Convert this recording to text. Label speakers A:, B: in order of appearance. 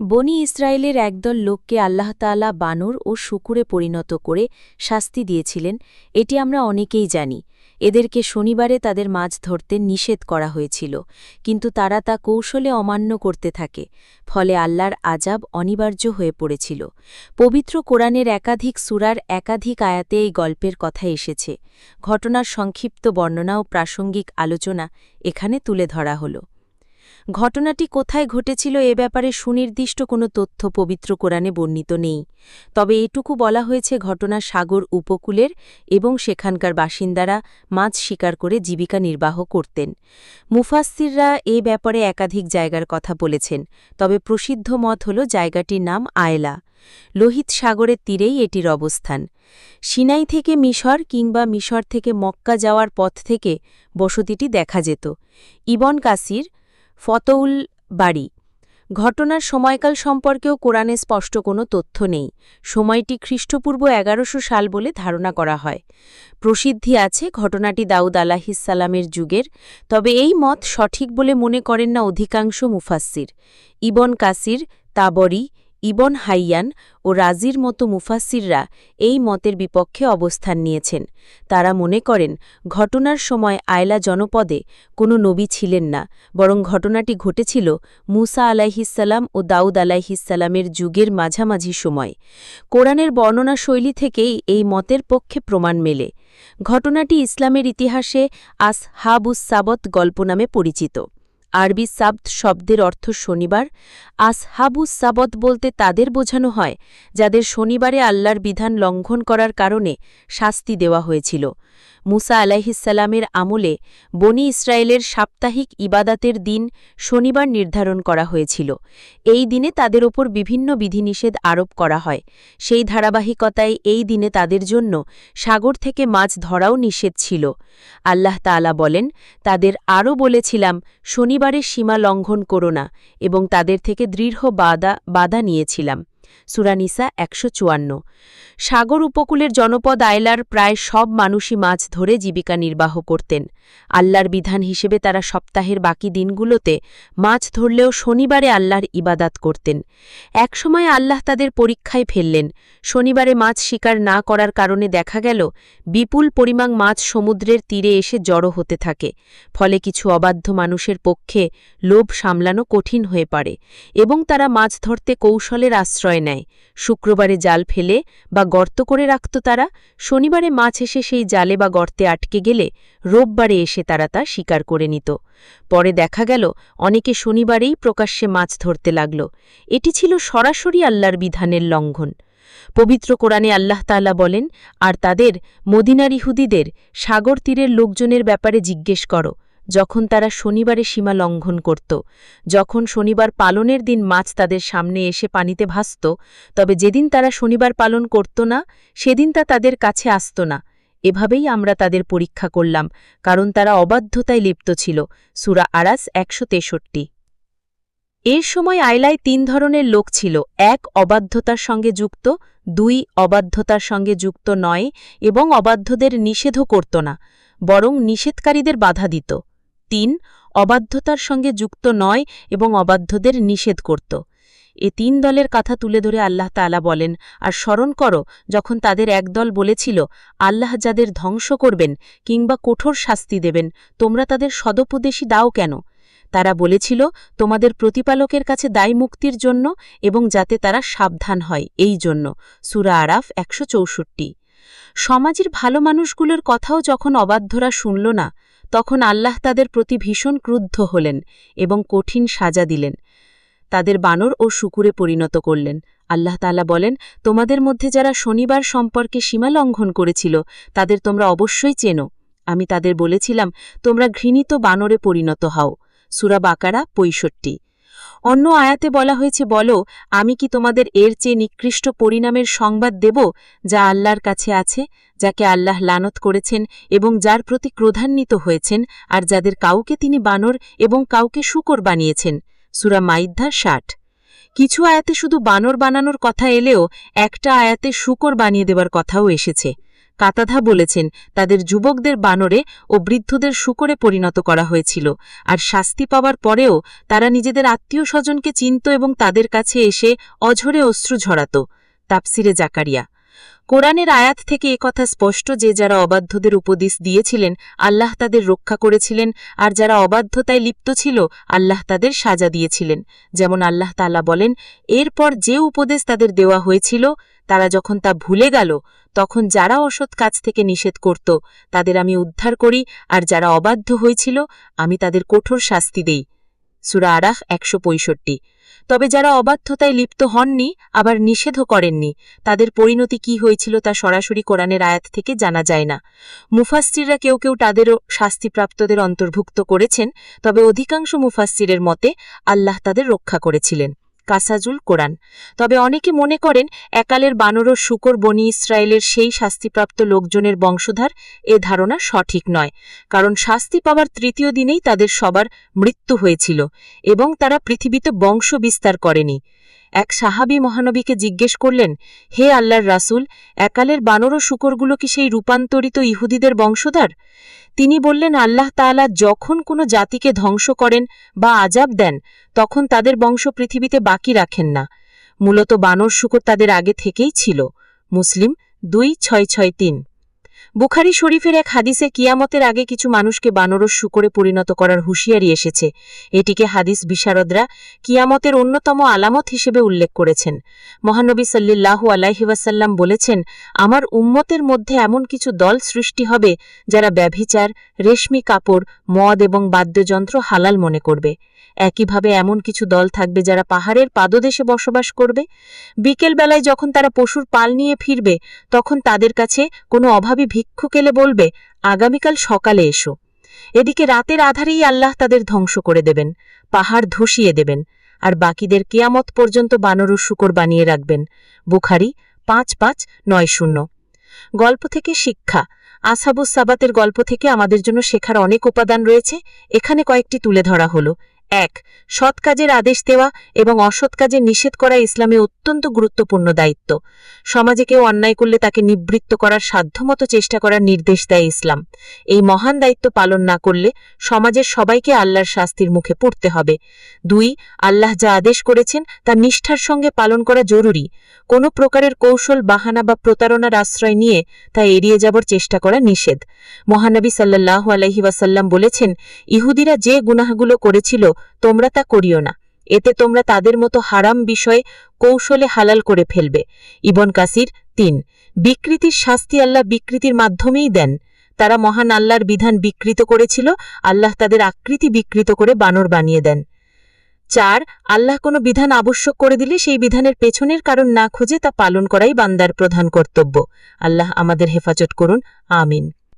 A: বনি ইসরায়েলের একদল লোককে আল্লাহ তাআলা বানর ও শুকুরে পরিণত করে শাস্তি দিয়েছিলেন, এটি আমরা অনেকেই জানি। এদেরকে শনিবারে তাদের মাছ ধরতে নিষেধ করা হয়েছিল, কিন্তু তারা তা কৌশলে অমান্য করতে থাকে, ফলে আল্লাহর আজাব অনিবার্য হয়ে পড়েছিল। পবিত্র কোরআনের একাধিক সুরার একাধিক আয়াতে এই গল্পের কথা এসেছে। ঘটনার সংক্ষিপ্ত বর্ণনা ও প্রাসঙ্গিক আলোচনা এখানে তুলে ধরা হলো। ঘটনাটি কোথায় ঘটেছিল এ ব্যাপারে সুনির্দিষ্ট কোনো তথ্য পবিত্র কোরআনে বর্ণিত নেই। তবে এটুকু বলা হয়েছে ঘটনা সাগর উপকূলের এবং সেখানকার বাসিন্দারা মাছ শিকার করে জীবিকা নির্বাহ করতেন। মুফাসিররা এ ব্যাপারে একাধিক জায়গার কথা বলেছেন, তবে প্রসিদ্ধ মত হল জায়গাটির নাম আয়লা। লোহিত সাগরের তীরেই এটির অবস্থান। সিনাই থেকে মিশর কিংবা মিশর থেকে মক্কা যাওয়ার পথ থেকে বসতিটি দেখা যেত। ইবন কাসির ফতউল বাড়ি ঘটনার সময়কাল সম্পর্কেও কোরআনে স্পষ্ট কোনো তথ্য নেই। সময়টি খ্রিস্টপূর্ব এগারোশো সাল বলে ধারণা করা হয়। প্রসিদ্ধি আছে ঘটনাটি দাউদ আলাহিসাল্লামের যুগের, তবে এই মত সঠিক বলে মনে করেন না অধিকাংশ মুফাসির Ibn Kathir, Tabari Ibn Hayyan ও রাজির মতো মুফাসিররা এই মতের বিপক্ষে অবস্থান নিয়েছেন। তারা মনে করেন, ঘটনার সময় আয়লা জনপদে কোনো নবী ছিলেন না, বরং ঘটনাটি ঘটেছিল মুসা আলাইহিসাল্লাম ও দাউদ আলাইহিসাল্লামের যুগের মাঝামাঝি সময়। কোরআনের বর্ণনা শৈলী থেকেই এই মতের পক্ষে প্রমাণ মেলে। ঘটনাটি ইসলামের ইতিহাসে আস হাবুস সাবত গল্প নামে পরিচিত। আরবি সাবত শব্দের অর্থ শনিবার আসহাবুস সাবত বলতে তাদের বোঝানো হয়, যাদের শনিবারে আল্লাহর বিধান লঙ্ঘন করার কারণে শাস্তি দেওয়া হয়েছিল। মুসা আলাহিসাল্লামের আমলে বনি ইসরায়েলের সাপ্তাহিক ইবাদাতের দিন শনিবার নির্ধারণ করা হয়েছিল। এই দিনে তাদের ওপর বিভিন্ন বিধিনিষেধ আরোপ করা হয়। সেই ধারাবাহিকতায় এই দিনে তাদের জন্য সাগর থেকে মাছ ধরাও নিষেধ ছিল। আল্লাহ তালা বলেন, তাদের আরও বলেছিলাম শনিবারের সীমা লঙ্ঘন করো না এবং তাদের থেকে দৃঢ় বাদা বাধা নিয়েছিলাম। সুরানিসা একশো চুয়ান্ন। সাগর উপকূলের জনপদ আয়লার প্রায় সব মানুষই মাছ ধরে জীবিকা নির্বাহ করতেন। আল্লাহর বিধান হিসেবে তারা সপ্তাহের বাকি দিনগুলোতে মাছ ধরলেও শনিবারে আল্লাহর ইবাদাত করতেন। একসময় আল্লাহ তাদের পরীক্ষায় ফেললেন। শনিবারে মাছ শিকার না করার কারণে দেখা গেল, বিপুল পরিমাণ মাছ সমুদ্রের তীরে এসে জড়ো হতে থাকে। ফলে কিছু অবাধ্য মানুষের পক্ষে লোভ সামলানো কঠিন হয়ে পড়ে এবং তারা মাছ ধরতে কৌশলের আশ্রয় নেয়। শুক্রবারে জাল ফেলে বা গর্ত করে রাখত তারা। শনিবারে মাছ এসে সেই জালে বা গর্তে আটকে গেলে রোববারে এসে তারা তা শিকার করে নিত। পরে দেখা গেল, অনেকে শনিবারেই প্রকাশ্যে মাছ ধরতে লাগল। এটি ছিল সরাসরি আল্লাহর বিধানের লঙ্ঘন। পবিত্র কোরআনে আল্লাহ বলেন, আর তাদের মদিনার ইহুদিদের সাগর তীরের লোকজনের ব্যাপারে জিজ্ঞেস করো। যখন তারা শনিবারে সীমা লঙ্ঘন করত, যখন শনিবার পালনের দিন মাছ তাদের সামনে এসে পানিতে ভাসত, তবে যেদিন তারা শনিবার পালন করত না, সেদিন তা তাদের কাছে আসত না। এভাবেই আমরা তাদের পরীক্ষা করলাম, কারণ তারা অবাধ্যতায় লিপ্ত ছিল। সুরা আরাস একশো তেষট্টি। এর সময় আইলায় তিন ধরনের লোক ছিল। এক অবাধ্যতার সঙ্গে যুক্ত, দুই অবাধ্যতার সঙ্গে যুক্ত নয় এবং অবাধ্যদের নিষেধও করত না, বরং নিষেধকারীদের বাধা দিত। তিন অবাধ্যতার সঙ্গে যুক্ত নয় এবং অবাধ্যদের নিষেধ করত। এ তিন দলের কথা তুলে ধরে আল্লাহ তালা বলেন, আর স্মরণ করো, যখন তাদের এক দল বলেছিল, আল্লাহ যাদের ধ্বংস করবেন কিংবা কঠোর শাস্তি দেবেন, তোমরা তাদের সদপদেশী দাও কেন তারা বলেছিল, তোমাদের প্রতিপালকের কাছে দায় মুক্তির জন্য এবং যাতে তারা সাবধান হয়, এই জন্য সুরা আরাফ একশো চৌষট্টি। সমাজের ভালো মানুষগুলোর কথাও যখন অবাধ্যরা শুনল না তখন আল্লাহ তাদের প্রতি ভীষণ ক্রুদ্ধ হলেন এবং কঠিন সাজা দিলেন। তাদের বানর ও শুকুরে পরিণত করলেন। আল্লাহ তালা বলেন, তোমাদের মধ্যে যারা শনিবার সম্পর্কে সীমা লঙ্ঘন করেছিল, তাদের তোমরা অবশ্যই চেনো। আমি তাদের বলেছিলাম, তোমরা ঘৃণিত বানরে পরিণত হও। সুরা বাকারা পঁয়ষট্টি। অন্য আয়াতে বলা হয়েছে, বলো, আমি কি তোমাদের এর চেয়ে নিকৃষ্ট পরিণামের সংবাদ দেব, যা আল্লাহর কাছে আছে, যাকে আল্লাহ লানত করেছেন এবং যার প্রতি ক্রোধান্বিত হয়েছেন, আর যাদের কাউকে তিনি বানর এবং কাউকে শুকর বানিয়েছেন? সুরা মাইদ্ধা ষাট। কিছু আয়াতে শুধু বানর বানানোর কথা এলেও একটা আয়াতে শুকর বানিয়ে দেবার কথাও এসেছে। কাতাধা বলেছেন, তাদের যুবকদের বানরে ও বৃদ্ধদের শুকরে পরিণত করা হয়েছিল। আর শাস্তি পাওয়ার পরেও তারা নিজেদের আত্মীয় স্বজনকে চিনত এবং তাদের কাছে এসে অঝরে অশ্রু ঝরাত। তাপসিরে জাকারিয়া। কোরআনের আয়াত থেকে একথা স্পষ্ট যে যারা অবাধ্যদের উপদেশ দিয়েছিলেন, আল্লাহ তাদের রক্ষা করেছিলেন, আর যারা অবাধ্যতায় লিপ্ত ছিল, আল্লাহ তাদের সাজা দিয়েছিলেন। যেমন আল্লাহ তালা বলেন, এরপর যে উপদেশ তাদের দেওয়া হয়েছিল, তারা যখন তা ভুলে গেল, তখন যারা অসৎ কাজ থেকে নিষেধ করত, তাদের আমি উদ্ধার করি, আর যারা অবাধ্য হয়েছিল, আমি তাদের কঠোর শাস্তি দেই। সুরা আরাহ একশো পঁয়ষট্টি। তবে যারা অবাধ্যতায় লিপ্ত হননি, আবার নিষেধও করেননি, তাদের পরিণতি কি হয়েছিল তা সরাসরি কোরআনের আয়াত থেকে জানা যায় না। মুফাস্তিররা কেউ কেউ তাদেরও শাস্তিপ্রাপ্তদের অন্তর্ভুক্ত করেছেন, তবে অধিকাংশ মুফাস্তিরের মতে আল্লাহ তাদের রক্ষা করেছিলেন। কাসাজুল কোরআন। তবে অনেকে মনে করেন, একালের বানর ও শুকর বনি ইসরায়েলের সেই শাস্তিপ্রাপ্ত লোকজনের বংশধার এ ধারণা সঠিক নয়। কারণ শাস্তি পাওয়ার তৃতীয় দিনেই তাদের সবার মৃত্যু হয়েছিল এবং তারা পৃথিবীতে বংশ বিস্তার করেনি। এক সাহাবি মহানবীকে জিজ্ঞেস করলেন, হে আল্লাহর রাসুল, একালের বানর ও শুকরগুলো কি সেই রূপান্তরিত ইহুদিদের বংশধার? তিনি বললেন, আল্লাহ তাআলা যখন কোনো জাতিকে ধ্বংস করেন বা আজাব দেন, তখন তাদের বংশ পৃথিবীতে বাকি রাখেন না। মূলত বানর শুকর তাদের আগে থেকেই ছিল। মুসলিম দুই ছয় ছয় তিন। বুখারি শরীফের এক হাদিসে কিয়ামতের আগে কিছু মানুষকে বানরস শুকরে পরিণত করার হুঁশিয়ারি এসেছে। এটিকে হাদিস বিশারদরা কিয়ামতের অন্যতম আলামত হিসেবে উল্লেখ করেছেন। মহানবী সাল্লিল্লাহু আলাইহিওয়াসাল্লাম বলেছেন, আমার উম্মতের মধ্যে এমন কিছু দল সৃষ্টি হবে যারা ব্যভিচার, রেশমি কাপড়, মদ এবং বাদ্যযন্ত্র হালাল মনে করবে। একইভাবে এমন কিছু দল থাকবে যারা পাহাড়ের পাদদেশে বসবাস করবে। বিকেলবেলায় যখন তারা পশুর পাল নিয়ে ফিরবে, তখন তাদের কাছে কোনো অভাবী ভিক্ষুক এলে বলবে, আগামীকাল সকালে এসো। এদিকে রাতের আধারেই আল্লাহ তাদের ধ্বংস করে দেবেন, পাহাড় ধসিয়ে দেবেন, আর বাকিদের কেয়ামত পর্যন্ত বানর শুকর বানিয়ে রাখবেন। বুখারি পাঁচ পাঁচ নয় শূন্য। গল্প থেকে শিক্ষা। আসাবুস সাবাতের গল্প থেকে আমাদের জন্য শেখার অনেক উপাদান রয়েছে, এখানে কয়েকটি তুলে ধরা হলো। এক, সৎ কাজের আদেশ দেওয়া এবং অসৎ কাজের নিষেধ করা ইসলামে অত্যন্ত গুরুত্বপূর্ণ দায়িত্ব। সমাজে কেউ অন্যায় করলে তাকে নিবৃত্ত করার সাধ্যমতো চেষ্টা করার নির্দেশ দেয় ইসলাম। এই মহান দায়িত্ব পালন না করলে সমাজের সবাইকে আল্লাহর শাস্তির মুখে পড়তে হবে। দুই, আল্লাহ যা আদেশ করেছেন তা নিষ্ঠার সঙ্গে পালন করা জরুরি। কোনো প্রকারের কৌশল, বাহানা বা প্রতারণার আশ্রয় নিয়ে তা এড়িয়ে যাবার চেষ্টা করা নিষেধ। মহানবী সাল্লাহ আলহি ওয়াসাল্লাম বলেছেন, ইহুদিরা যে গুনাহগুলো করেছিল তোমরা তা করিও না। এতে তোমরা তাদের মতো হারাম বিষয়ে কৌশলে হালাল করে ফেলবে। ইবন কাসির তিন, বিকৃতির শাস্তি আল্লাহ বিকৃতির মাধ্যমেই দেন। তারা মহান আল্লাহর বিধান বিকৃত করেছিল, আল্লাহ তাদের আকৃতি বিকৃত করে বানর বানিয়ে দেন। চার, আল্লাহ কোনো বিধান আবশ্যক করে দিলে সেই বিধানের পেছনের কারণ না খুঁজে তা পালন করাই বান্দার প্রধান কর্তব্য। আল্লাহ আমাদের হেফাজত করুন, আমিন।